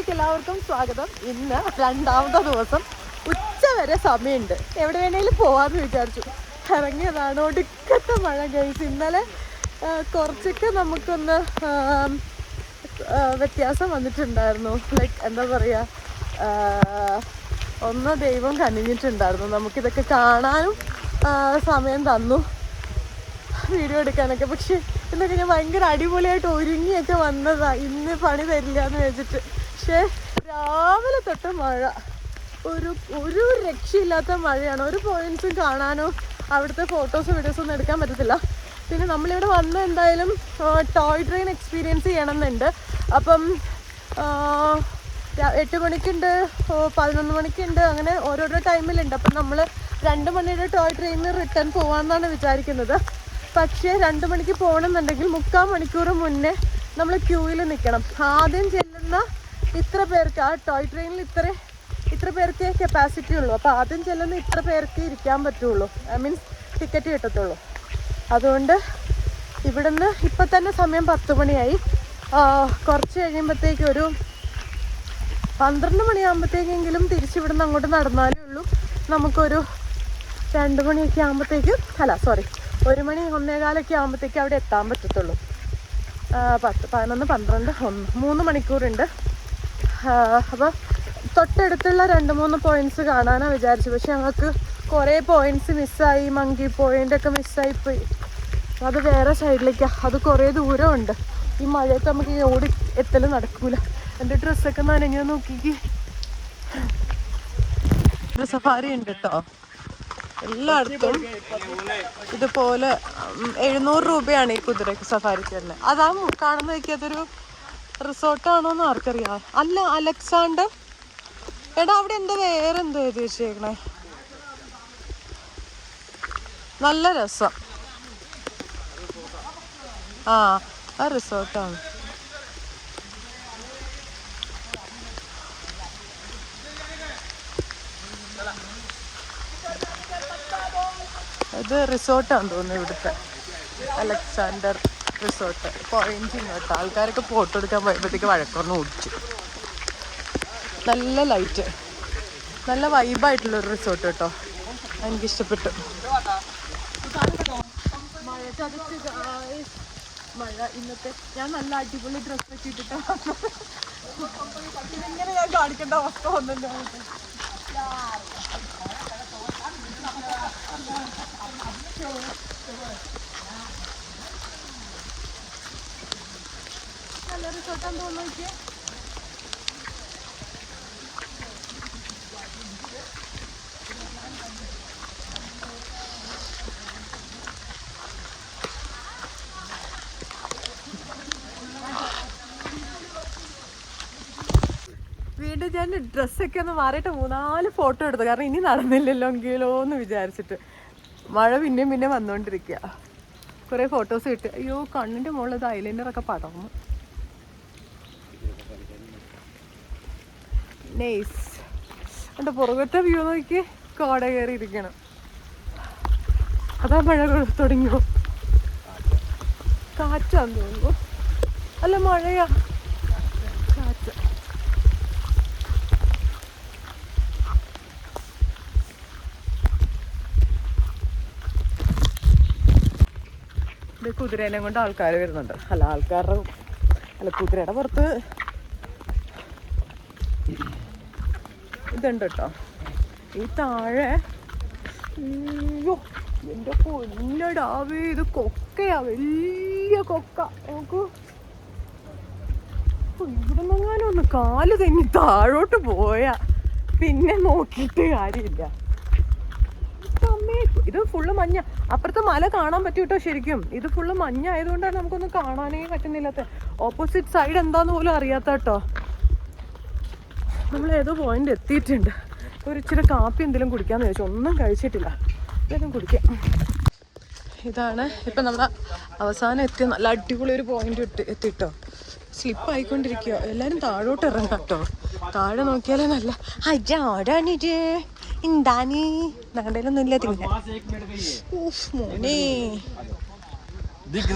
വ്ളോഗിലേക്ക് എല്ലാവർക്കും സ്വാഗതം. ഇന്ന് രണ്ടാമത്തെ ദിവസം ഉച്ച വരെ സമയമുണ്ട്. എവിടെ വേണേലും പോവാന്ന് വിചാരിച്ചു. ഇറങ്ങിയതാണ് ഒടുക്കത്തെ മഴ കഴിച്ച് ഇന്നലെ കുറച്ചൊക്കെ നമുക്കൊന്ന് വ്യത്യാസം വന്നിട്ടുണ്ടായിരുന്നു. ലൈക്ക് എന്താ പറയുക ഒന്ന് ദൈവം കനിഞ്ഞിട്ടുണ്ടായിരുന്നു. നമുക്കിതൊക്കെ കാണാനും സമയം തന്നു. വീഡിയോ എടുക്കാനൊക്കെ. പക്ഷേ ഇന്നൊക്കെ ഞാൻ ഭയങ്കര അടിപൊളിയായിട്ട് ഒരുങ്ങിയൊക്കെ വന്നതാ. ഇന്ന് പണി തരില്ല എന്ന് വെച്ചിട്ട് പക്ഷേ രാവിലെ തൊട്ട് മഴ. ഒരു ഒരു രക്ഷയില്ലാത്ത മഴയാണ്. ഒരു പോയിന്റ്സും കാണാനോ അവിടുത്തെ ഫോട്ടോസും വീഡിയോസും ഒന്നും എടുക്കാൻ പറ്റത്തില്ല. പിന്നെ നമ്മളിവിടെ വന്ന് എന്തായാലും ടോയ് ട്രെയിൻ എക്സ്പീരിയൻസ് ചെയ്യണമെന്നുണ്ട്. അപ്പം എട്ട് മണിക്കുണ്ട് പതിനൊന്ന് മണിക്കുണ്ട് അങ്ങനെ ഓരോരോ ടൈമിലുണ്ട് അപ്പം നമ്മൾ രണ്ട് മണിയുടെ ടോയ് ട്രെയിനിൽ റിട്ടേൺ പോകാമെന്നാണ് വിചാരിക്കുന്നത്. പക്ഷേ രണ്ട് മണിക്ക് പോകണമെന്നുണ്ടെങ്കിൽ മുക്കാൽ മണിക്കൂർ മുന്നേ നമ്മൾ ക്യൂവിൽ നിൽക്കണം ആദ്യം ചെല്ലുന്ന ഇത്ര പേർക്ക് ആ ടോയ് ട്രെയിനിൽ ഇത്ര ഇത്ര പേർക്ക് കപ്പാസിറ്റി ഉള്ളൂ. അപ്പോൾ ആദ്യം ചെല്ലുന്ന ഇത്ര പേർക്ക് ഇരിക്കാൻ പറ്റുള്ളൂ. മീൻസ് ടിക്കറ്റ് കിട്ടത്തുള്ളൂ. അതുകൊണ്ട് ഇവിടുന്ന് ഇപ്പം തന്നെ സമയം പത്ത് മണിയായി. കുറച്ച് കഴിയുമ്പോഴത്തേക്ക് ഒരു പന്ത്രണ്ട് മണിയാകുമ്പോഴത്തേക്കെങ്കിലും തിരിച്ചിവിടുന്ന് അങ്ങോട്ട് നടന്നാലേ ഉള്ളൂ. നമുക്കൊരു രണ്ട് മണിയൊക്കെ ആകുമ്പോഴത്തേക്കും അല്ല സോറി ഒരു മണി ഒന്നേകാലൊക്കെ ആകുമ്പോഴത്തേക്ക് അവിടെ എത്താൻ പറ്റത്തുള്ളൂ. പത്ത് പതിനൊന്ന് പന്ത്രണ്ട് ഒന്ന് മൂന്ന് മണിക്കൂറുണ്ട്. അപ്പോൾ തൊട്ടടുത്തുള്ള രണ്ട് മൂന്ന് പോയിന്റ്സ് കാണാനാണ് വിചാരിച്ചത്. പക്ഷെ ഞങ്ങൾക്ക് കുറേ പോയിന്റ്സ് മിസ്സായി മങ്കി പോയിന്റ് ഒക്കെ മിസ്സായി പോയി. അത് വേറെ സൈഡിലേക്കാണ് അത് കുറേ ദൂരമുണ്ട്. ഈ മഴയത്ത് നമുക്ക് ഓടി എത്തൽ നടക്കൂല. എന്റെ ഡ്രസ്സൊക്കെ നനഞ്ഞു നോക്കിക്ക്. സഫാരി ഉണ്ട് കേട്ടോ എല്ലായിടത്തും ഇതുപോലെ എഴുന്നൂറ് രൂപയാണ് ഈ കുതിരക്ക് സഫാരിക്ക് തന്നെ അതാ കാണുന്നതൊക്കെ റിസോർട്ടാണോന്ന് ആർക്കറിയാം. അല്ല അലക്സാണ്ടർ? എടാ അവിടെ എന്താ വേറെ എന്താ എഴുതി വെച്ചേക്കണേ നല്ല രസം. ആ ആ റിസോർട്ടാണ്. ഇത് റിസോർട്ടാണ് തോന്നുന്നു ഇവിടുത്തെ അലക്സാണ്ടർ. റിസോർട്ട്. പോയിന്റ് കേട്ടോ. ആൾക്കാരൊക്കെ ഫോട്ടോ എടുക്കാൻ പോയപ്പോഴത്തേക്ക് വഴക്കൊന്ന് ഓടിച്ചു. നല്ല ലൈറ്റ് നല്ല വൈബായിട്ടുള്ളൊരു റിസോർട്ട് കേട്ടോ. എനിക്ക് ഇഷ്ടപ്പെട്ടു മഴ ഇന്നത്തെ ഞാൻ നല്ല അടിപൊളി ഡ്രസ് വെച്ചിട്ടിട്ടാണ് ഇങ്ങനെ ഞാൻ കാണിക്കേണ്ട അവസ്ഥ വന്നില്ല നല്ല റിസോർട്ടാന്ന് തോന്നുന്നു വീണ്ടും ഞാൻ ഡ്രസ്സൊക്കെ ഒന്ന് മാറിയിട്ട് മൂന്നാൽ ഫോട്ടോ എടുത്തു. കാരണം ഇനി നടന്നില്ലല്ലോ എങ്കിലോ എന്ന് വിചാരിച്ചിട്ട്. മഴ പിന്നെയും പിന്നെ വന്നുകൊണ്ടിരിക്കുക കുറേ ഫോട്ടോസ് കിട്ടി അയ്യോ കണ്ണിന്റെ മുകളിൽ ഐലൈനറൊക്കെ പടർന്നു. നൈസ് എന്റെ പുറകത്തെ വ്യൂ നോക്കി കോട കയറി ഇരിക്കണം അതാ മഴ തുടങ്ങിയോ? കാറ്റാന്ന് തോന്നുന്നു അല്ല മഴയാ. കാറ്റ്. കുതിരേനെ കൊണ്ട് ആൾക്കാർ വരുന്നുണ്ട്. അല്ല ആൾക്കാരുടെ അല്ല കുതിരയുടെ പുറത്ത് ഇതുണ്ട് കേട്ടോ. ഈ താഴെ അയ്യോ എന്റെ പൊന്നടാവേ ഇത് കൊക്കയാ വലിയ കൊക്ക. നോക്കൂ. ഇവിടെ നിന്നെങ്ങാനും ഒന്ന് കാൽ തെന്നി താഴോട്ട് പോയാ പിന്നെ നോക്കിയിട്ട് കാര്യമില്ല. ഇത് ഫുള്ള് മഞ്ഞ. അപ്പുറത്തെ മല കാണാൻ പറ്റും കേട്ടോ ശരിക്കും. ഇത് ഫുള്ള് മഞ്ഞ ആയതുകൊണ്ടാണ് നമുക്കൊന്നും കാണാനേ പറ്റുന്നില്ലാത്ത. ഓപ്പോസിറ്റ് സൈഡ് എന്താന്ന് പോലും അറിയാത്ത കേട്ടോ. നമ്മൾ ഏതോ പോയിന്റ് എത്തിയിട്ടുണ്ട്. ഒരു ഇച്ചിരി കാപ്പി എന്തെങ്കിലും കുടിക്കാന്ന് ചോദിച്ചു ഒന്നും കഴിച്ചിട്ടില്ല. എന്തെങ്കിലും കുടിക്കാം. ഇതാണ് ഇപ്പം നമ്മൾ അവസാനം എത്തിയ നല്ല അടിപൊളി ഒരു പോയിന്റ് ഇട്ട് എത്തിട്ടോ. സ്ലിപ്പ് ആയിക്കൊണ്ടിരിക്കുക എല്ലാവരും താഴോട്ട് ഇറങ്ങാം കേട്ടോ താഴെ നോക്കിയാലേ നല്ല അജാടാണിത് എന്താണ്? ഞങ്ങളുടെയിലൊന്നും ഇല്ല തിന്നെ. ഊഫ് മോനെ. दिख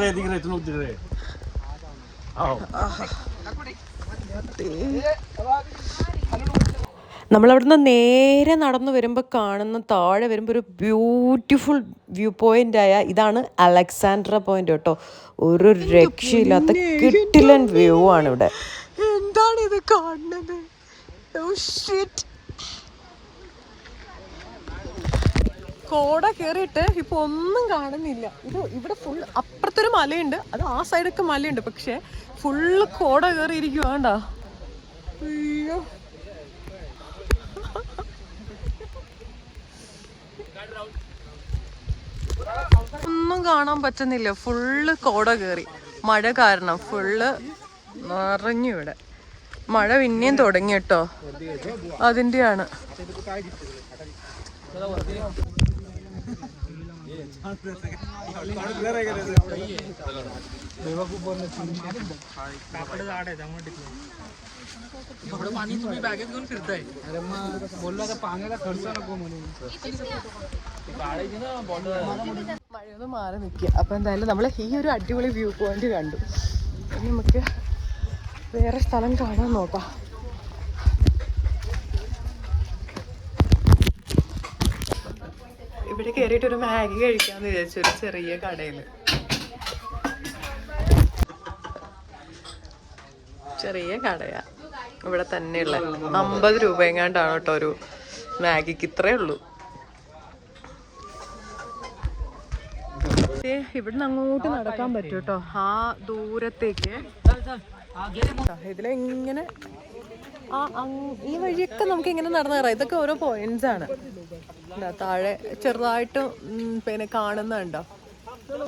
നമ്മളവിടുന്ന് നേരെ നടന്നു വരുമ്പോൾ കാണുന്ന താഴെ വരുമ്പോൾ ഒരു ബ്യൂട്ടിഫുൾ വ്യൂ പോയിന്റ് ആയ ഇതാണ് അലക്സാൻഡ്ര പോയിന്റ് കേട്ടോ. ഒരു രക്ഷയില്ലാത്ത കിട്ടിലൻ വ്യൂ ആണ് ഇവിടെ. എന്താണ് ഇത് കാണുന്നത് കോട കയറിയിട്ട് ഇപ്പൊ ഒന്നും കാണുന്നില്ല. ഇത് ഇവിടെ ഫുൾ അപ്പുറത്തൊരു മലയുണ്ട് അത് ആ സൈഡൊക്കെ മലയുണ്ട് പക്ഷെ ഫുള്ള് കോട കയറിയിരിക്കുക വേണ്ട അയ്യോ. ഒന്നും കാണാൻ പറ്റുന്നില്ല. ഫുള്ള് കോട കയറി മഴ കാരണം ഫുള്ള് നിറഞ്ഞു ഇവിടെ. മഴ പിന്നെയും തുടങ്ങി കേട്ടോ. അതിന്റെയാണ് पाणी तुम्ही बॅगेत घेऊन फिरताय अरे मग बोलला तर पाण्याला खर्च नको म्हणून काढायची ना बॉटल മഴയൊന്ന് മാറി നിൽക്കുക അപ്പോൾ എന്തായാലും നമ്മൾ ഈ ഒരു അടിപൊളി വ്യൂ പോയിന്റ് കണ്ടു ഇനി നമുക്ക് വേറെ സ്ഥലം കാണാൻ നോക്കാം ഇവിടെ കയറിയിട്ട് ഒരു മാഗി കഴിക്കാന്ന് വിചാരിച്ചു ഒരു ചെറിയ കടയിൽ ചെറിയ കടയാ ഇവിടെ തന്നെയുള്ള. അമ്പത് രൂപ എങ്ങാണ്ടാണ് കേട്ടോ ഒരു മാഗിക്ക്. ഇത്രേ ഉള്ളൂ. ഇവിടെ ഇവിടുന്ന് അങ്ങോട്ട് നടക്കാൻ പറ്റും കേട്ടോ. ആ ദൂരത്തേക്ക്. ഇതിലെങ്ങനെ? ആ ഈ വഴിയൊക്കെ നമുക്ക് ഇങ്ങനെ നടന്നു കയറാം ഇതൊക്കെ ഓരോ പോയിന്റ്സ് ആണ്. താഴെ ചെറുതായിട്ട് പിന്നെ കാണുന്നുണ്ടോ?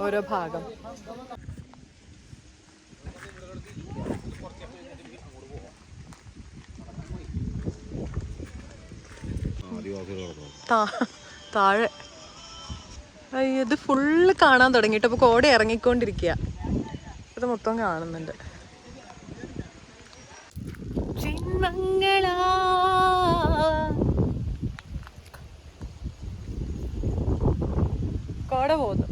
ഓരോ ഭാഗം. താഴെ. ഇത് ഫുള്ള് കാണാൻ തുടങ്ങിയിട്ട് അപ്പോൾ കോട ഇറങ്ങിക്കൊണ്ടിരിക്കുക ഇത് മൊത്തം കാണുന്നുണ്ട്. കോട പോകുന്നു.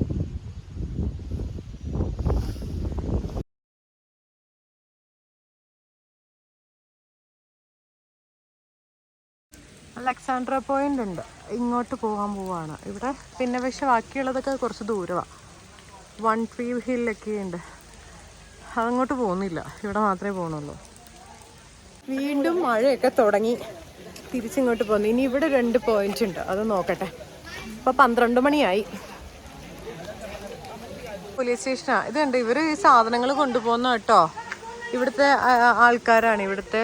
അലക്സാണ്ട്ര പോയിന്റ് ഉണ്ട്. ഇങ്ങോട്ട് പോകാൻ പോവാണ്. ഇവിടെ പിന്നെ പക്ഷെ ബാക്കിയുള്ളതൊക്കെ കുറച്ച് ദൂരമാണ് വൺ ട്രീ ഹില്ലൊക്കെ ഉണ്ട്. അതങ്ങോട്ട് പോകുന്നില്ല. ഇവിടെ മാത്രമേ പോകണുള്ളൂ വീണ്ടും മഴയൊക്കെ തുടങ്ങി. തിരിച്ചിങ്ങോട്ട് പോകുന്നു ഇനി ഇവിടെ രണ്ട് പോയിന്റ് ഉണ്ട്. അത് നോക്കട്ടെ. ഇപ്പോൾ പന്ത്രണ്ട് മണിയായി. പോലീസ് സ്റ്റേഷനാ ഇത് ഉണ്ട് ഇവർ ഈ സാധനങ്ങൾ കൊണ്ടുപോകുന്ന കേട്ടോ. ഇവിടുത്തെ ആൾക്കാരാണ്. ഇവിടുത്തെ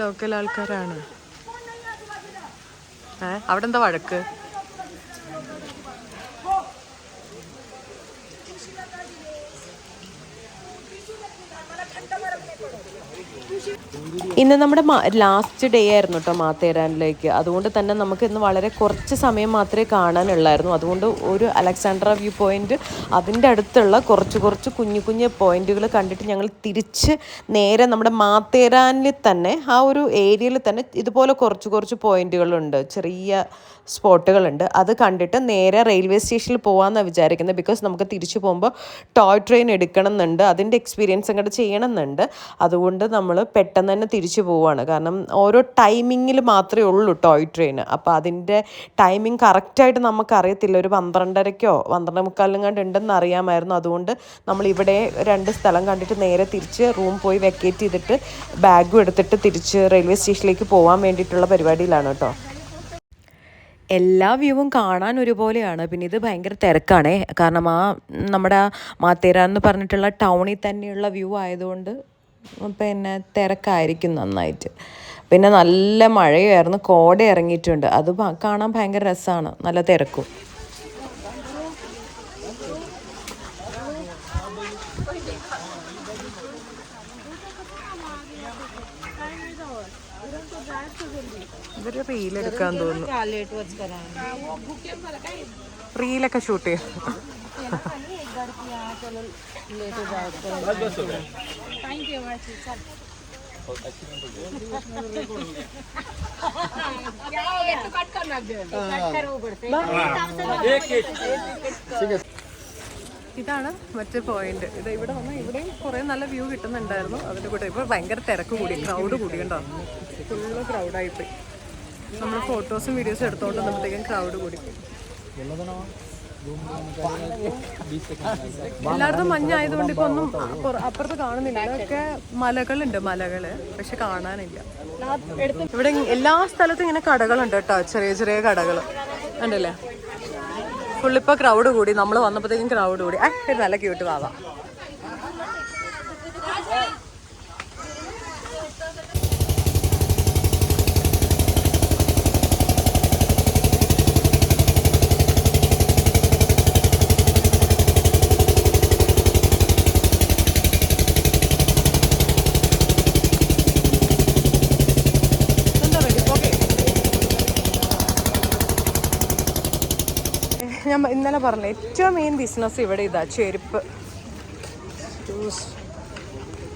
ലോക്കൽ ആൾക്കാരാണ്. ഏ? അവിടെ എന്താ വഴക്ക്? ഇന്ന് നമ്മുടെ ലാസ്റ്റ് ഡേ ആയിരുന്നു കേട്ടോ മാത്തേരാനിലേക്ക്. അതുകൊണ്ട് തന്നെ നമുക്ക് ഇന്ന് വളരെ കുറച്ച് സമയം മാത്രമേ കാണാനുള്ളായിരുന്നു. അതുകൊണ്ട് ഒരു അലക്സാണ്ട്ര വ്യൂ പോയിന്റ് അതിന്റെ അടുത്തുള്ള കുറച്ച് കുറച്ച് കുഞ്ഞു കുഞ്ഞു പോയിന്റുകൾ കണ്ടിട്ട് ഞങ്ങൾ തിരിച്ച് നേരെ നമ്മുടെ മാത്തേരാനിൽ തന്നെ ആ ഒരു ഏരിയയിൽ തന്നെ ഇതുപോലെ കുറച്ച് കുറച്ച് പോയിന്റുകളുണ്ട്. ചെറിയ സ്പോട്ടുകളുണ്ട്. അത് കണ്ടിട്ട് നേരെ റെയിൽവേ സ്റ്റേഷനിൽ പോകാമെന്നാണ് വിചാരിക്കുന്നത് ബിക്കോസ് നമുക്ക് തിരിച്ചു പോകുമ്പോൾ ടോയ് ട്രെയിൻ എടുക്കണം എന്നുണ്ട് അതിന്റെ എക്സ്പീരിയൻസ് അങ്ങോട്ട് ചെയ്യണം എന്നുണ്ട് അതുകൊണ്ട് നമ്മൾ പെട്ടെന്ന് തന്നെ തിരിച്ചു പോവുകയാണ് കാരണം ഓരോ ടൈമിങ്ങിൽ മാത്രമേ ഉള്ളൂ ടോയ് ട്രെയിൻ അപ്പോൾ അതിന്റെ ടൈമിംഗ് കറക്റ്റായിട്ട് നമുക്കറിയത്തില്ല. ഒരു പന്ത്രണ്ടരയ്ക്കോ പന്ത്രണ്ട് മുക്കാലിനും കണ്ട് ഉണ്ടെന്ന് അറിയാമായിരുന്നു. അതുകൊണ്ട് നമ്മൾ ഇവിടെ രണ്ട് സ്ഥലം കണ്ടിട്ട് നേരെ തിരിച്ച് റൂം പോയി വെക്കേറ്റ് ചെയ്തിട്ട് ബാഗും എടുത്തിട്ട് തിരിച്ച് റെയിൽവേ സ്റ്റേഷനിലേക്ക് പോകാൻ വേണ്ടിയിട്ടുള്ള പരിപാടിയിലാണ് കേട്ടോ. എല്ലാ വ്യൂവും കാണാൻ ഒരുപോലെയാണ്. പിന്നെ ഇത് ഭയങ്കര തിരക്കാണേ. കാരണം ആ നമ്മുടെ മാത്തേര എന്ന് പറഞ്ഞിട്ടുള്ള ടൗണിൽ തന്നെയുള്ള വ്യൂ ആയതുകൊണ്ട് പിന്നെ തിരക്കായിരിക്കും നന്നായിട്ട്. പിന്നെ നല്ല മഴയായിരുന്നു കോട ഇറങ്ങിയിട്ടുണ്ട്. അത് കാണാൻ ഭയങ്കര രസമാണ് നല്ല തിരക്കും. ഇവർ റീലെടുക്കാൻ തോന്നുന്നു. റീലൊക്കെ ഷൂട്ട് ചെയ്യാം. ഇതാണ് മറ്റേ പോയിന്റ് ഇത് ഇവിടെ വന്ന് ഇവിടെയും കുറേ നല്ല വ്യൂ കിട്ടുന്നുണ്ടായിരുന്നു. അതിന്റെ കൂടെ ഇപ്പോൾ ഭയങ്കര തിരക്ക് കൂടി ക്രൗഡ് കൂടി കണ്ടോ ഫുള്ള് ക്രൗഡായിപ്പോയി നമ്മൾ ഫോട്ടോസും വീഡിയോസും എടുത്തോണ്ട് വന്നപ്പോഴത്തേക്കും ക്രൗഡ് കൂടി. എല്ലായിടത്തും മഞ്ഞായതുകൊണ്ട് ഇപ്പൊ ഒന്നും അപ്പുറത്ത് കാണുന്നില്ല. ഇതൊക്കെ മലകളുണ്ട് മലകൾ. പക്ഷെ കാണാനില്ല. ഇവിടെ എല്ലാ സ്ഥലത്തും ഇങ്ങനെ കടകളുണ്ട് കേട്ടോ. ചെറിയ ചെറിയ കടകൾ ഉണ്ടല്ലേ ഫുള്ളിപ്പോ ക്രൗഡ് കൂടി. നമ്മൾ വന്നപ്പോഴത്തേക്കും ക്രൗഡ് കൂടി. ഏ ഒരു നല്ല ക്യൂട്ട് വാവാ എന്താ വേണ്ടി പോകെ ഞാൻ ഇന്നലെ പറഞ്ഞ ഏറ്റവും മെയിൻ ബിസിനസ് ഇവിടെ ഇതാ ചെരുപ്പ്.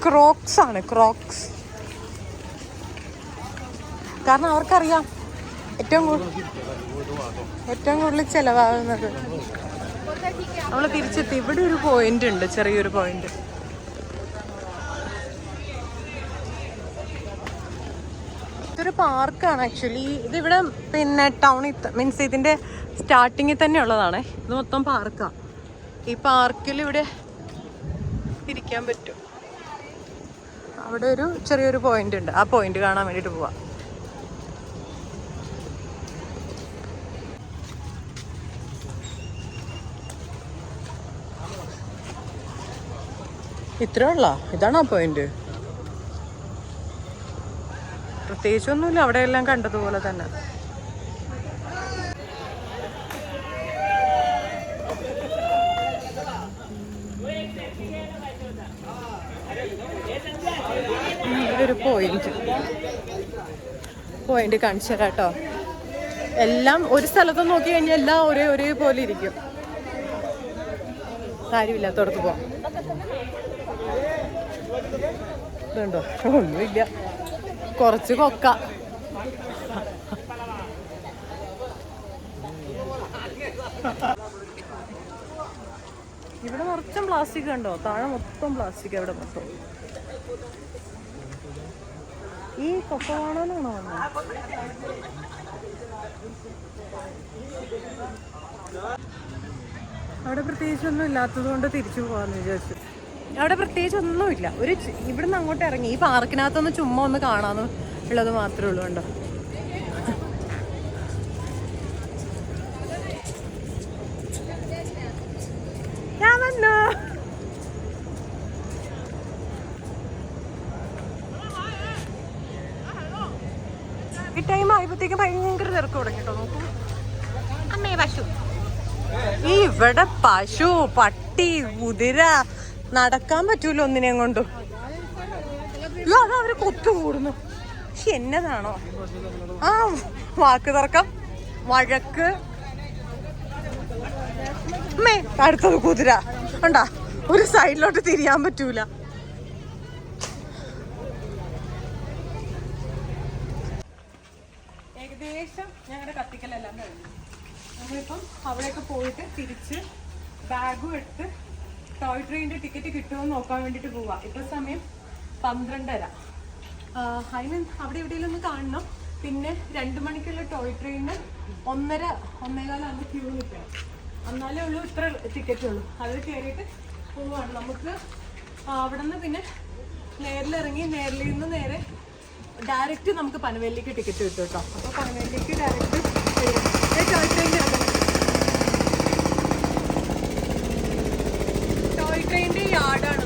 ക്രോക്സ് ആണ് ക്രോക്സ് കാരണം അവർക്കറിയാം ഏറ്റവും കൂടുതൽ ഏറ്റവും കൂടുതൽ ചിലവാകുന്നത്. നമ്മൾ തിരിച്ചെത്തി. ഇവിടെ ഒരു പോയിന്റ് ഉണ്ട് ചെറിയൊരു പോയിന്റ് ഇതൊരു പാർക്കാണ് ആക്ച്വലി ഇതിവിടെ പിന്നെ ടൗണിൽ മീൻസ് ഇതിന്റെ സ്റ്റാർട്ടിങ്ങിൽ തന്നെ ഉള്ളതാണ്. ഇത് മൊത്തം പാർക്കാണ് ഈ പാർക്കിൽ ഇവിടെ ഇരിക്കാൻ പറ്റും. അവിടെ ഒരു ചെറിയൊരു പോയിന്റ് ഉണ്ട്. ആ പോയിന്റ് കാണാൻ വേണ്ടിയിട്ട് പോവാം. ഇത്രേ ഉള്ള? ഇതാണ് ആ പോയിന്റ് പ്രത്യേകിച്ചൊന്നുമില്ല. അവിടെ എല്ലാം കണ്ടതുപോലെ തന്നെ. ഒരു പോയിന്റ് പോയിന്റ് കാണിച്ചു തരാം കേട്ടോ എല്ലാം ഒരു സ്ഥലത്ത് നോക്കി കഴിഞ്ഞാൽ എല്ലാം ഒരേ ഒരേപോലെ ഇരിക്കും. കാര്യമില്ലാത്തടത്ത് പോവാം ഇതുണ്ടോ? ഒന്നുമില്ല. കുറച്ച് കൊക്ക. ഇവിടെ നിറച്ചും പ്ലാസ്റ്റിക് ഉണ്ടോ? താഴെ മൊത്തം പ്ലാസ്റ്റിക് അവിടെ മൊത്തം. ഈ കൊക്ക കാണാനാണോ വന്നത് അവിടെ പ്രത്യേകിച്ച് ഒന്നും ഇല്ലാത്തത് കൊണ്ട് തിരിച്ചു പോകാന്ന് വിചാരിച്ചു. അവിടെ പ്രത്യേകിച്ച് ഒന്നുമില്ല ഒരു ഇവിടുന്ന് അങ്ങോട്ട് ഇറങ്ങി. ഈ പാർക്കിനകത്തൊന്ന് ചുമ്മാ ഒന്ന് കാണാന്ന് ഉള്ളത് മാത്രമേ ഉള്ളൂ കണ്ടോ ഞാൻ വന്നു ഈ ടൈം ആയപ്പോഴത്തേക്കും ഭയങ്കര തിരക്ക് തുടങ്ങി കേട്ടോ നോക്കൂ അമ്മേ പശു ഈ ഇവിടെ പശു പട്ടി കുതിര? നടക്കാൻ പറ്റൂല ഒന്നിനെയും കൊണ്ടു. അത് അവർ കൊത്തുകൂടുന്നു. എന്നതാണോ? ആ വാക്ക് തർക്കം. വഴക്ക്. അടുത്തത് കുതിര. ഉണ്ടാ ഒരു സൈഡിലോട്ട് തിരിയാൻ പറ്റൂല ഏകദേശം ഞങ്ങളുടെ കത്തിക്കലെല്ലാം കഴിഞ്ഞു നമ്മളിപ്പം അവിടെയൊക്കെ പോയിട്ട് തിരിച്ച് ബാഗും എടുത്ത് ടോയ് ട്രെയിനിന്റെ ടിക്കറ്റ് കിട്ടുമോ എന്ന് നോക്കാൻ വേണ്ടിയിട്ട് പോവാ. ഇപ്പൊ സമയം പന്ത്രണ്ടര. മീൻ അവിടെ എവിടെയെങ്കിലും ഒന്ന് കാണണം. പിന്നെ രണ്ട് മണിക്കുള്ള ടോയ് ട്രെയിനിന് ഒന്നര ഒന്നേകാലാണ് ക്യൂ നിൽക്കണം. എന്നാലേ ഉള്ളൂ ഇത്ര ടിക്കറ്റ് ഉള്ളൂ. അത് കയറിയിട്ട് പോവാണ്. നമുക്ക് അവിടെ നിന്ന് പിന്നെ നേരിലിറങ്ങി നേരിൽ നിന്ന് നേരെ ഡയറക്റ്റ് നമുക്ക് പനവേലിലേക്ക് ടിക്കറ്റ് കിട്ടും കേട്ടോ. അപ്പോൾ പനവേലിലേക്ക് ഡയറക്റ്റ് ടോയ് ട്രെയിനിൽ ടോയ് ട്രെയിനിന്റെ യാർഡാണ്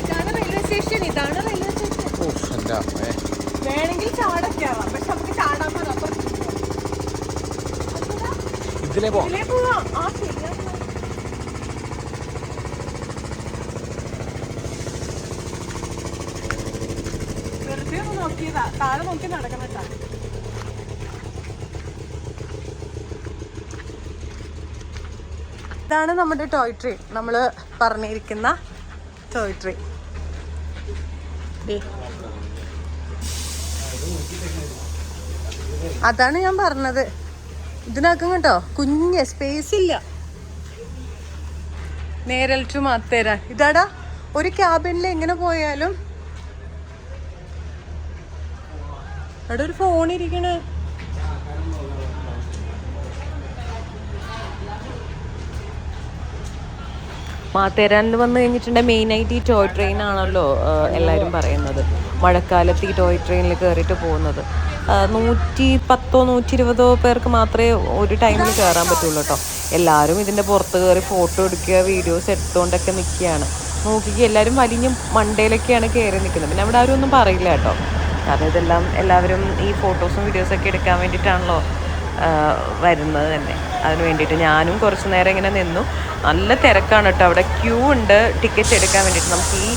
ഇതാണ് റെയിൽവേ സ്റ്റേഷൻ ഇതാണ് റെയിൽവേ സ്റ്റേഷൻ വേണമെങ്കിൽ ചാടൊക്കെയാവാം പക്ഷെ നമുക്ക് ചാടാൻ പോകാം അപ്പൊ ഇതിലേ പോവാം. നോക്കിയതാ. താഴെ നോക്കി ഇതാണ് നമ്മുടെ ടോയ് ട്രെയിൻ. നമ്മൾ പറഞ്ഞിരിക്കുന്ന ടോയ് ട്രെയിൻ. അതാണ് ഞാൻ പറഞ്ഞത്. ഇതിനാക്കും കേട്ടോ കുഞ്ഞ് സ്പേസ് ഇല്ല. നേരൽ മാത്തേര ഇതാടാ ഒരു ക്യാബിനിൽ എങ്ങനെ പോയാലും. അവിടെ ഒരു ഫോൺ ഇരിക്കണ. മാത്തേരാനിൽ വന്നു കഴിഞ്ഞിട്ടുണ്ടെങ്കിൽ മെയിനായിട്ട് ഈ ടോയ് ട്രെയിൻ ആണല്ലോ എല്ലാവരും പറയുന്നത്. മഴക്കാലത്ത് ഈ ടോയ് ട്രെയിനിൽ കയറിയിട്ട് പോകുന്നത്. നൂറ്റി പത്തോ നൂറ്റി ഇരുപതോ പേർക്ക് മാത്രമേ ഒരു ടൈമിൽ കയറാൻ പറ്റുള്ളൂ കേട്ടോ. എല്ലാവരും ഇതിന്റെ പുറത്ത് കയറി ഫോട്ടോ എടുക്കുക വീഡിയോസ് എടുത്തുകൊണ്ടൊക്കെ നിൽക്കുകയാണ്. നോക്കിക്കുക എല്ലാവരും വലിഞ്ഞ മണ്ടയിലൊക്കെയാണ് കയറി നിൽക്കുന്നത്. പിന്നെ അവിടെ ആരും ഒന്നും പറയില്ല കേട്ടോ. കാരണം ഇതെല്ലാം എല്ലാവരും ഈ ഫോട്ടോസും വീഡിയോസൊക്കെ എടുക്കാൻ വേണ്ടിയിട്ടാണല്ലോ വരുന്നത് തന്നെ. അതിന് വേണ്ടിയിട്ട് ഞാനും കുറച്ച് നേരം ഇങ്ങനെ നിന്നു. നല്ല തിരക്കാണ് കേട്ടോ. അവിടെ ക്യൂ ഉണ്ട്. ടിക്കറ്റ് എടുക്കാൻ വേണ്ടിയിട്ട്. നമുക്ക് ഈ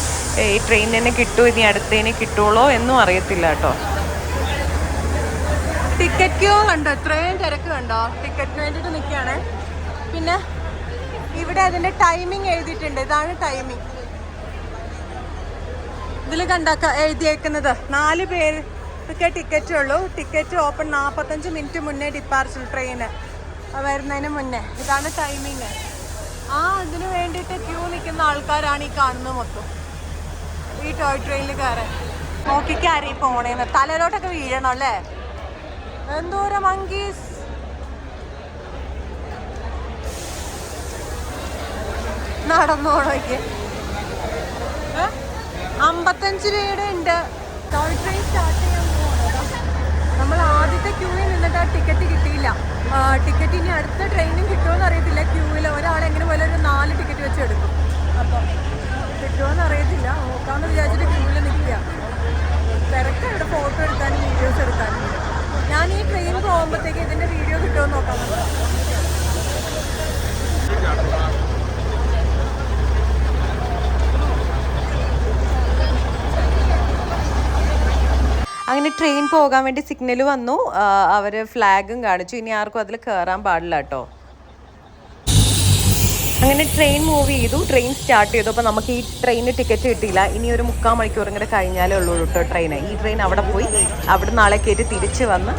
ഈ ട്രെയിൻ തന്നെ കിട്ടുമോ ഇനി അടുത്തതിന് കിട്ടുള്ളോ എന്നും അറിയത്തില്ല കേട്ടോ. ടിക്കറ്റ് ക്യൂ കണ്ടോ? ഇത്രയും തിരക്ക് കണ്ടോ? ടിക്കറ്റിന് വേണ്ടിയിട്ട് നിൽക്കുകയാണ് പിന്നെ ഇവിടെ അതിന്റെ ടൈമിംഗ് എഴുതിയിട്ടുണ്ട്. ഇതാണ് ടൈമിംഗ് ഇതിൽ കണ്ടാക്ക എഴുതിയേക്കുന്നത്. നാല് പേര് ടിക്കറ്റ് ഉള്ളൂ. ടിക്കറ്റ് ഓപ്പൺ നാൽപ്പത്തഞ്ച് മിനിറ്റ് മുന്നേ ഡിപ്പാർച്ചർ ട്രെയിന് വരുന്നതിന് മുന്നേ. ഇതാണ് ടൈമിങ് ആ അതിന് വേണ്ടിയിട്ട് ക്യൂ നിൽക്കുന്ന ആൾക്കാരാണ് ഈ കാണുന്നത് മൊത്തം. ഈ ടോയ് ട്രെയിനിൽ കയറാൻ. നോക്കിക്കാരി പോണേന്ന്. തലയിലോട്ടൊക്കെ വീഴണം അല്ലേ? എന്തോരം മങ്കീസ് നടന്നോടൊക്കെ? അമ്പത്തഞ്ച് രൂപയുടെ ഉണ്ട്. ടോയ് ട്രെയിൻ സ്റ്റാർട്ട് ചെയ്യാൻ നമ്മൾ ആദ്യത്തെ ക്യൂവിൽ നിന്നിട്ട് ആ ടിക്കറ്റ് കിട്ടിയില്ല. ടിക്കറ്റ് ഇനി അടുത്ത ട്രെയിനും കിട്ടുമോന്ന് അറിയത്തില്ല ക്യൂവിൽ ഒരാൾ എങ്ങനെ പോലെ ഒരു നാല് ടിക്കറ്റ് വെച്ച് എടുക്കും. അപ്പൊ കിട്ടുമോ എന്ന് അറിയത്തില്ല. നോക്കാമെന്ന് വിചാരിച്ചിട്ട് ക്യൂവിൽ നിൽക്കുക. തിരക്ക് ഇവിടെ ഫോട്ടോ എടുക്കാനും വീഡിയോസ് എടുക്കാനും. ഞാൻ ഈ ട്രെയിൻ പോകുമ്പോഴത്തേക്ക് ഇതിന്റെ വീഡിയോ കിട്ടുമോ നോക്കാം. അങ്ങനെ ട്രെയിൻ പോകാൻ വേണ്ടി സിഗ്നൽ വന്നു. അവർ ഫ്ലാഗും കാണിച്ചു. ഇനി ആർക്കും അതിൽ കയറാൻ പാടില്ല കേട്ടോ. അങ്ങനെ ട്രെയിൻ മൂവ് ചെയ്തു. ട്രെയിൻ സ്റ്റാർട്ട് ചെയ്തു. അപ്പോൾ നമുക്ക് ഈ ട്രെയിനിന് ടിക്കറ്റ് കിട്ടിയില്ല. ഇനി ഒരു മുക്കാൽ മണിക്കൂർ ഇങ്ങനെ കഴിഞ്ഞാലേ ഉള്ളൂ കേട്ടോ ട്രെയിൻ ഈ ട്രെയിൻ അവിടെ പോയി. അവിടെ നാളെ കയറ്റി തിരിച്ച് വന്ന്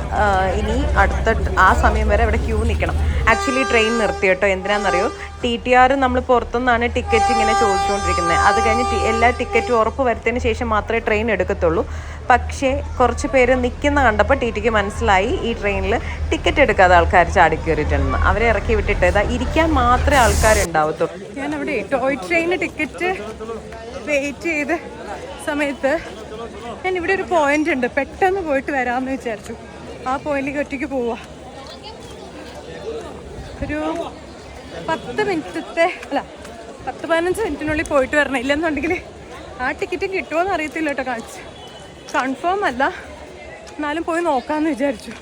ഇനി അടുത്ത ആ സമയം വരെ അവിടെ ക്യൂ നിൽക്കണം ആക്ച്വലി ട്രെയിൻ നിർത്തി കേട്ടോ. എന്തിനാണെന്നറിയോ ടി ടി ആർ നമ്മൾ പുറത്തുനിന്നാണ് ടിക്കറ്റ് ഇങ്ങനെ ചോദിച്ചുകൊണ്ടിരിക്കുന്നത്. അത് കഴിഞ്ഞ് എല്ലാ ടിക്കറ്റും ഉറപ്പ് വരുത്തിയതിന് ശേഷം മാത്രമേ ട്രെയിൻ എടുക്കത്തുള്ളൂ. പക്ഷേ കുറച്ച് പേര് നിൽക്കുന്ന കണ്ടപ്പോൾ ടി ടിക്ക് മനസ്സിലായി ഈ ട്രെയിനിൽ ടിക്കറ്റ് എടുക്കാതെ ആൾക്കാർ ചാടി കയറിയിട്ടുണ്ടെന്ന് അവരെ ഇറക്കി വിട്ടിട്ട് ഇതാ ഇരിക്കാൻ മാത്രമേ ആൾക്കാരുണ്ടാവത്തുള്ളൂ ഞാൻ അവിടെ ടോയ് ട്രെയിന് ടിക്കറ്റ് വെയിറ്റ് ചെയ്ത സമയത്ത് ഞാൻ ഇവിടെ ഒരു പോയിന്റ് ഉണ്ട്. പെട്ടെന്ന് പോയിട്ട് വരാമെന്ന് വിചാരിച്ചു. ആ പോയിന്റിലേക്ക് ഒറ്റയ്ക്ക് പോവാ. ഒരു പത്ത് മിനിറ്റത്തെ അല്ല പത്ത് പതിനഞ്ച് മിനിറ്റിനുള്ളിൽ പോയിട്ട് വരണം. ഇല്ലെന്നുണ്ടെങ്കിൽ ആ ടിക്കറ്റ് കിട്ടുമോയെന്ന് അറിയത്തില്ല കേട്ടോ കാണിച്ച്. കൺഫേം അല്ല. എന്നാലും പോയി നോക്കാമെന്ന് വിചാരിച്ചു.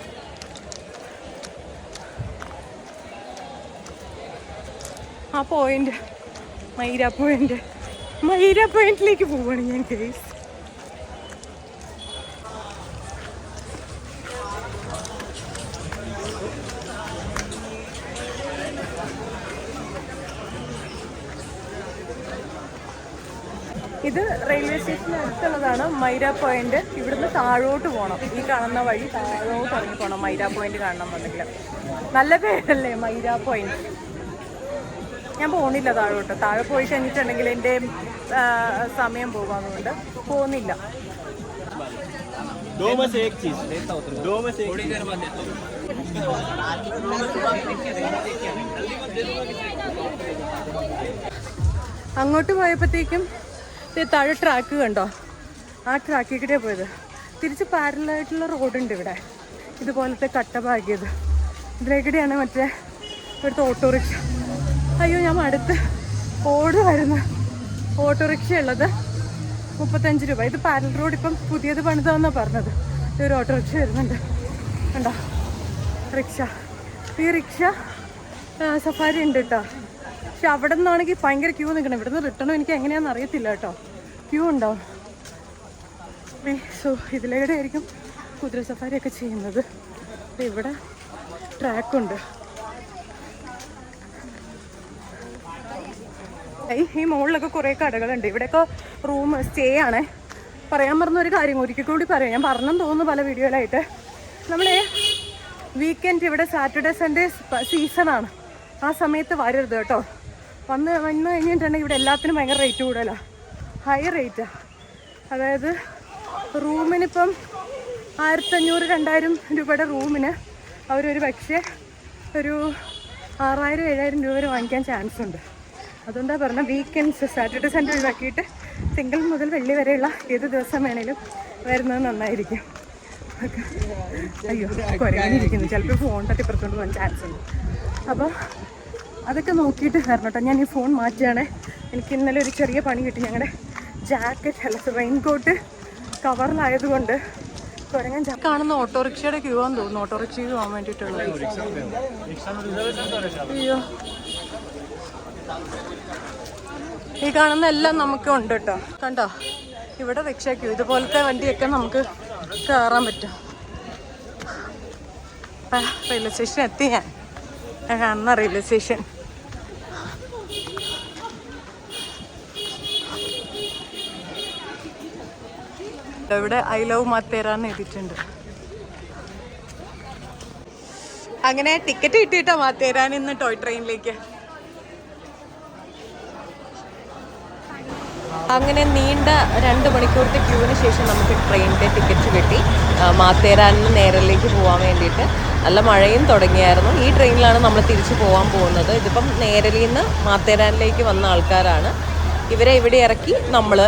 ആ പോയിന്റ് മൈര പോയിന്റ് മൈര പോയിന്റിലേക്ക് പോവാണ് ഞാൻ കേസ് ഇത് റെയിൽവേ സ്റ്റേഷന് ആണ് മൈര പോയിന്റ് ഇവിടുന്ന് താഴോട്ട് പോകണം ഈ കാണുന്ന വഴി താഴോട്ട് ഇറങ്ങി പോകണം മൈര പോയിന്റ് കാണണം എന്നുണ്ടെങ്കിൽ നല്ല പേരല്ലേ മൈര പോയിന്റ്? ഞാൻ പോകുന്നില്ല താഴോട്ട്. താഴെ പോയി കഴിഞ്ഞിട്ടുണ്ടെങ്കിൽ എന്റെ സമയം പോകാന്നുകൊണ്ട് പോകുന്നില്ല. അങ്ങോട്ട് പോയപ്പോഴത്തേക്കും താഴെ ട്രാക്ക് കണ്ടോ? ആ ട്രാക്കിൽ കൂടെ പോയത്. തിരിച്ച് പാരലായിട്ടുള്ള റോഡുണ്ട് ഇവിടെ. ഇതുപോലത്തെ കട്ട ഇതിലേക്കിടെയാണ് മറ്റേ ഇവിടുത്തെ ഓട്ടോറിക്ഷ അയ്യോ ഞാൻ അടുത്ത് ഓടുമായിരുന്നു ഓട്ടോറിക്ഷ ഉള്ളത്. മുപ്പത്തഞ്ച് രൂപ. ഇത് പാരൽ റോഡ് ഇപ്പം പുതിയത് പണിതാന്നാണ് പറഞ്ഞത്. ഇതൊരു ഓട്ടോറിക്ഷ വരുന്നുണ്ട്. കണ്ടോ? റിക്ഷ. ഈ റിക്ഷ സഫാരി ഉണ്ട് കേട്ടോ. പക്ഷെ അവിടെ നിന്നാണെങ്കിൽ ഭയങ്കര ക്യൂ നിൽക്കണം. ഇവിടുന്ന് റിട്ടേണോ എനിക്ക് എങ്ങനെയാണെന്ന് അറിയത്തില്ല കേട്ടോ. ക്യൂ ഉണ്ടാവും സോ ഇതിലൂടെ ആയിരിക്കും കുതിര സഫാരി ഒക്കെ ചെയ്യുന്നത് ഇവിടെ ട്രാക്കുണ്ട്. ഈ മുകളിലൊക്കെ കുറേ കടകളുണ്ട്. ഇവിടെയൊക്കെ റൂം സ്റ്റേ ആണ്. പറയാൻ പറഞ്ഞ ഒരു കാര്യം ഒരിക്കൽ കൂടി പറയാം. ഞാൻ പറഞ്ഞെന്ന് തോന്നുന്നു പല വീഡിയോയിലായിട്ട്. നമ്മൾ വീക്കെൻഡ് ഇവിടെ സാറ്റർഡേ സൺഡേ സീസണാണ് ആ സമയത്ത് വരരുത് കേട്ടോ. വന്ന് വന്നു കഴിഞ്ഞിട്ടുണ്ടെങ്കിൽ ഇവിടെ എല്ലാത്തിനും ഭയങ്കര റേറ്റ് കൂടുതലാണ് ഹൈ റേറ്റാണ് അതായത് റൂമിനിപ്പം ആയിരത്തഞ്ഞൂറ് രണ്ടായിരം രൂപയുടെ റൂമിന് അവരൊരു പക്ഷേ ഒരു ആറായിരം ഏഴായിരം രൂപ വരെ വാങ്ങിക്കാൻ ചാൻസ് ഉണ്ട്. അതുകൊണ്ടാണ് പറഞ്ഞത് വീക്കെൻഡ്സ് സാറ്റർഡേ സൺഡേ ഒഴിവാക്കിയിട്ട് തിങ്കൾ മുതൽ വെള്ളി വരെയുള്ള ഏത് ദിവസം വേണേലും വരുന്നത് നന്നായിരിക്കും. അയ്യോ കുറയാനിരിക്കുന്നു ചിലപ്പോൾ ഫോൺ തട്ടിപ്പുറത്തോണ്ട് പോകാൻ ചാൻസ് ഉണ്ട്. അപ്പോൾ അതൊക്കെ നോക്കിയിട്ട് വരണം കേട്ടോ ഞാൻ ഈ ഫോൺ മാറ്റുകയാണേ. എനിക്ക് ഇന്നലെ ഒരു ചെറിയ പണി കിട്ടി. ഞങ്ങളുടെ ജാക്കറ്റ് അല്ല റെയിൻകോട്ട് കവറിലായതുകൊണ്ട് കുരങ്ങൻ ച- കാണുന്ന ഓട്ടോറിക്ഷയുടെ ക്യൂ ആണെന്ന് തോന്നുന്നു. ഓട്ടോറിക്ഷയ്ക്ക് പോകാൻ വേണ്ടിയിട്ടുള്ളത് അയ്യോ ഈ കാണുന്ന എല്ലാം നമുക്ക് ഉണ്ട് കേട്ടോ. കണ്ടോ? ഇവിടെ റിക്ഷ ക്യൂ. ഇതുപോലത്തെ വണ്ടിയൊക്കെ നമുക്ക് കയറാൻ പറ്റും. റെയിൽവേ സ്റ്റേഷൻ എത്തി ഞാൻ. ഞാൻ കാണുന്ന റെയിൽവേ സ്റ്റേഷൻ. ഇവിടെ ഐ ലവ് മാത്തേരാന്ന് എഴുതിയിട്ടുണ്ട്. അങ്ങനെ ടിക്കറ്റ് കിട്ടിയിട്ടോ മാത്തേരാൻ ഇന്ന് ടോയ് ട്രെയിനിലേക്ക്. അങ്ങനെ നീണ്ട രണ്ട് മണിക്കൂറത്തെ ക്യൂവിന് ശേഷം നമുക്ക് ട്രെയിനിന്റെ ടിക്കറ്റ് കിട്ടി. മാത്തേരാനിന് നേരലേക്ക് പോകാൻ വേണ്ടിയിട്ട്. നല്ല മഴയും തുടങ്ങിയായിരുന്നു. ഈ ട്രെയിനിലാണ് നമ്മൾ തിരിച്ചു പോകാൻ പോകുന്നത്. ഇതിപ്പം നേരലിൽ നിന്ന് മാത്തേരാനിലേക്ക് വന്ന ആൾക്കാരാണ്. ഇവരെ ഇവിടെ ഇറക്കി നമ്മൾ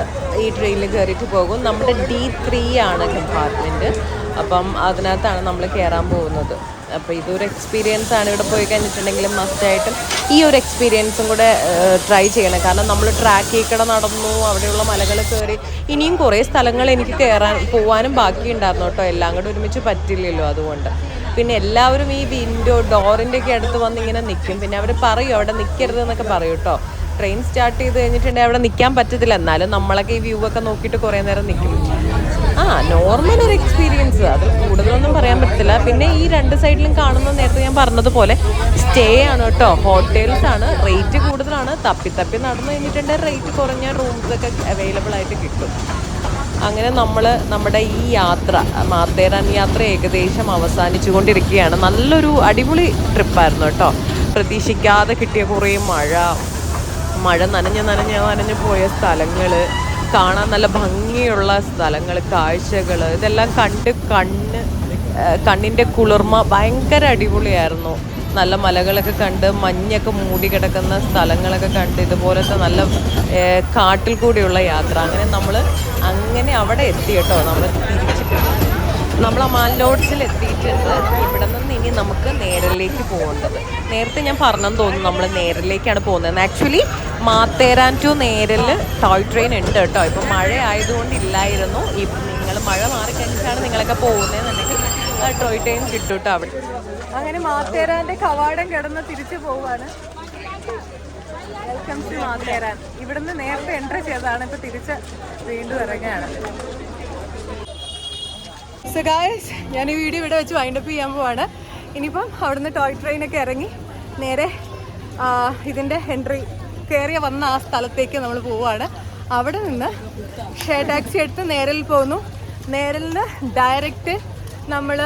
ഈ ട്രെയിനിൽ കയറിയിട്ട് പോകും. നമ്മുടെ ഡി ത്രീ ആണ് കമ്പാർട്ട്മെന്റ് അപ്പം അതിനകത്താണ് നമ്മൾ കയറാൻ പോകുന്നത്. അപ്പോൾ ഇതൊരു എക്സ്പീരിയൻസ് ആണ് ഇവിടെ പോയി കഴിഞ്ഞിട്ടുണ്ടെങ്കിൽ മസ്റ്റായിട്ടും ഈ ഒരു എക്സ്പീരിയൻസും കൂടെ ട്രൈ ചെയ്യണം. കാരണം നമ്മൾ ട്രാക്ക് കൂടെ നടന്നു അവിടെയുള്ള മലകൾ കയറി ഇനിയും കുറേ സ്ഥലങ്ങൾ എനിക്ക് കയറാൻ പോകാനും ബാക്കിയുണ്ടായിരുന്നു കേട്ടോ. എല്ലാം കൂടെ ഒരുമിച്ച് പറ്റില്ലല്ലോ അതുകൊണ്ട്. പിന്നെ എല്ലാവരും ഈ വിൻഡോ ഡോറിന്റെ ഒക്കെ അടുത്ത് വന്ന് ഇങ്ങനെ നിൽക്കും പിന്നെ അവർ പറയും അവിടെ നിൽക്കരുത് എന്നൊക്കെ പറയും കേട്ടോ. ട്രെയിൻ സ്റ്റാർട്ട് ചെയ്ത് കഴിഞ്ഞിട്ടുണ്ടെങ്കിൽ അവിടെ നിൽക്കാൻ പറ്റത്തില്ല. എന്നാലും നമ്മളൊക്കെ ഈ വ്യൂ ഒക്കെ നോക്കിയിട്ട് കുറേ നേരം നിൽക്കും ആ നോർമൽ ഒരു എക്സ്പീരിയൻസ് അത് കൂടുതലൊന്നും പറയാൻ പറ്റത്തില്ല. പിന്നെ ഈ രണ്ട് സൈഡിലും കാണുന്ന നേരത്തെ ഞാൻ പറഞ്ഞതുപോലെ സ്റ്റേ ആണ് കേട്ടോ. ഹോട്ടൽസ് ആണ്. റേറ്റ് കൂടുതലാണ്. തപ്പി തപ്പി നടന്നു കഴിഞ്ഞിട്ടുണ്ടെങ്കിൽ റേറ്റ് കുറഞ്ഞ റൂംസ് ഒക്കെ അവൈലബിൾ ആയിട്ട് കിട്ടും. അങ്ങനെ നമ്മൾ നമ്മുടെ ഈ യാത്ര മാത്തേരാൻ യാത്ര ഏകദേശം അവസാനിച്ചു കൊണ്ടിരിക്കുകയാണ് നല്ലൊരു അടിപൊളി ട്രിപ്പായിരുന്നു കേട്ടോ. പ്രതീക്ഷിക്കാതെ കിട്ടിയ കുറേ മഴ മഴ നനഞ്ഞ് നനഞ്ഞ് നനഞ്ഞ് പോയ സ്ഥലങ്ങൾ കാണാൻ നല്ല ഭംഗിയുള്ള സ്ഥലങ്ങൾ കാഴ്ചകൾ ഇതെല്ലാം കണ്ട് കണ്ണ് കണ്ണിന്റെ കുളിർമ ഭയങ്കര അടിപൊളിയായിരുന്നു. നല്ല മലകളൊക്കെ കണ്ട് മഞ്ഞൊക്കെ മൂടി കിടക്കുന്ന സ്ഥലങ്ങളൊക്കെ കണ്ട് ഇതുപോലത്തെ നല്ല കാട്ടിൽ കൂടിയുള്ള യാത്ര. അങ്ങനെ നമ്മൾ അങ്ങനെ അവിടെ എത്തി കേട്ടോ. നമ്മൾ തിരിച്ചിട്ട് നമ്മൾ അമാൽ ലോഡ്സിൽ എത്തിയിട്ടുണ്ട്. ഇവിടെ നിന്ന് ഇനി നമുക്ക് നേരലേക്ക് പോകേണ്ടത്. നേരത്തെ ഞാൻ പറഞ്ഞെന്ന് തോന്നുന്നു നമ്മൾ നേരലേക്കാണ് പോകുന്നത്. Actually Matheran to Neral toy train ഉണ്ട് കേട്ടോ. ഇപ്പം മഴ ആയതുകൊണ്ട് ഇല്ലായിരുന്നു ഇപ്പം നിങ്ങൾ മഴ മാറിക്കഴിഞ്ഞിട്ടാണ് നിങ്ങളൊക്കെ പോകുന്നതെന്നുണ്ടെങ്കിൽ ടോയ് ട്രെയിൻ കിട്ടും കേട്ടോ അവിടെ. അങ്ങനെ മാത്തേരാന്റെ കവാടം കിടന്ന് തിരിച്ചു പോവാണ്. Welcome to Matheran. ഇവിടുന്ന് നേരത്തെ എൻട്രി ചെയ്തതാണ്. ഇപ്പൊ തിരിച്ച് വീണ്ടും ഇറങ്ങുകയാണ്. സോ ഗായസ് ഞാൻ ഈ വീഡിയോ ഇവിടെ വെച്ച് വൈൻഡപ്പ് ചെയ്യാൻ പോവാണ്. ഇനിയിപ്പം അവിടുന്ന് ടോയ് ട്രെയിനൊക്കെ ഇറങ്ങി നേരെ ഇതിന്റെ എൻട്രി കയറിയ വന്ന ആ സ്ഥലത്തേക്ക് നമ്മൾ പോവുകയാണ് അവിടെ നിന്ന് ഷെയർ ടാക്സി എടുത്ത് നേരിൽ പോകുന്നു. നേരിൽ നിന്ന് ഡയറക്റ്റ് നമ്മൾ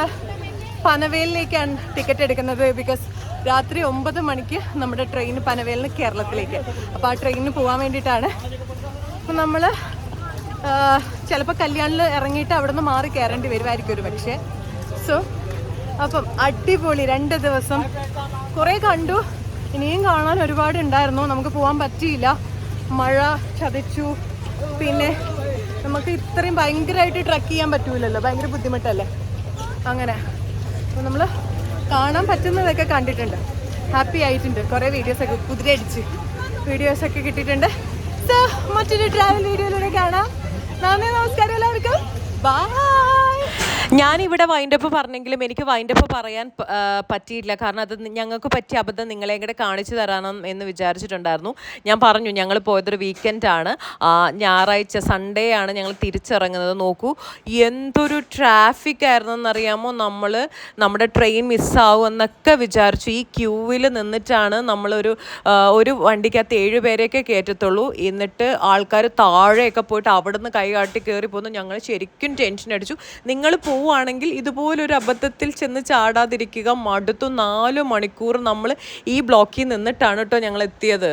പനവേലിലേക്കാണ് ടിക്കറ്റ് എടുക്കുന്നത് ബിക്കോസ് രാത്രി ഒമ്പത് മണിക്ക് നമ്മുടെ ട്രെയിൻ പനവേലിന് കേരളത്തിലേക്ക്. അപ്പോൾ ആ ട്രെയിനിന് പോകാൻ വേണ്ടിയിട്ടാണ്. അപ്പം നമ്മൾ ചിലപ്പോൾ കല്യാണിൽ ഇറങ്ങിയിട്ട് അവിടെ നിന്ന് മാറി കയറേണ്ടി വരുമായിരിക്കും ഒരു പക്ഷേ. സോ അപ്പം അടിപൊളി രണ്ട് ദിവസം. കുറേ കണ്ടു. ഇനിയും കാണാൻ ഒരുപാട് ഉണ്ടായിരുന്നു. നമുക്ക് പോകാൻ പറ്റിയില്ല. മഴ ചതച്ചു. പിന്നെ നമുക്ക് ഇത്രയും ഭയങ്കരമായിട്ട് ട്രക്ക് ചെയ്യാൻ പറ്റൂലല്ലോ. ഭയങ്കര ബുദ്ധിമുട്ടല്ലേ? അങ്ങനെ. അപ്പോൾ നമ്മൾ കാണാൻ പറ്റുന്നതൊക്കെ കണ്ടിട്ടുണ്ട്. ഹാപ്പി ആയിട്ടുണ്ട്. കുറേ വീഡിയോസൊക്കെ കുതിരയടിച്ച്. വീഡിയോസൊക്കെ കിട്ടിയിട്ടുണ്ട്. സോ മറ്റൊരു ട്രാവൽ വീഡിയോയിലൂടെ Bye. ഞാനിവിടെ വൈൻഡപ്പ് പറഞ്ഞെങ്കിലും എനിക്ക് വൈൻഡപ്പ് പറയാൻ പറ്റിയില്ല കാരണം അത് ഞങ്ങൾക്ക് പറ്റിയ അബദ്ധം നിങ്ങളെ കൂടെ കാണിച്ചു തരണം എന്ന് വിചാരിച്ചിട്ടുണ്ടായിരുന്നു. ഞാൻ പറഞ്ഞു ഞങ്ങൾ പോയതൊരു വീക്കെൻഡാണ് ഞായറാഴ്ച സൺഡേ ആണ് ഞങ്ങൾ തിരിച്ചിറങ്ങുന്നത്. നോക്കൂ എന്തൊരു ട്രാഫിക് ആയിരുന്നു ആയിരുന്നെന്നറിയാമോ? നമ്മൾ നമ്മുടെ ട്രെയിൻ മിസ്സാവും എന്നൊക്കെ വിചാരിച്ചു. ഈ ക്യൂവിൽ നിന്നിട്ടാണ് നമ്മളൊരു ഒരു വണ്ടിക്കകത്ത് ഏഴ് പേരെയൊക്കെ കയറ്റത്തുള്ളൂ. എന്നിട്ട് ആൾക്കാർ താഴെയൊക്കെ പോയിട്ട് അവിടെ നിന്ന് കൈ കാട്ടി കയറി പോകുന്നു ഞങ്ങൾ ശരിക്കും ടെൻഷൻ അടിച്ചു. നിങ്ങൾ പോവുകയാണെങ്കിൽ ഇതുപോലൊരു അബദ്ധത്തിൽ ചെന്ന് ചാടാതിരിക്കുക. മടുത്തു നാല് മണിക്കൂർ നമ്മൾ ഈ ബ്ലോക്കിൽ നിന്നിട്ടാണ് കേട്ടോ ഞങ്ങൾ എത്തിയത്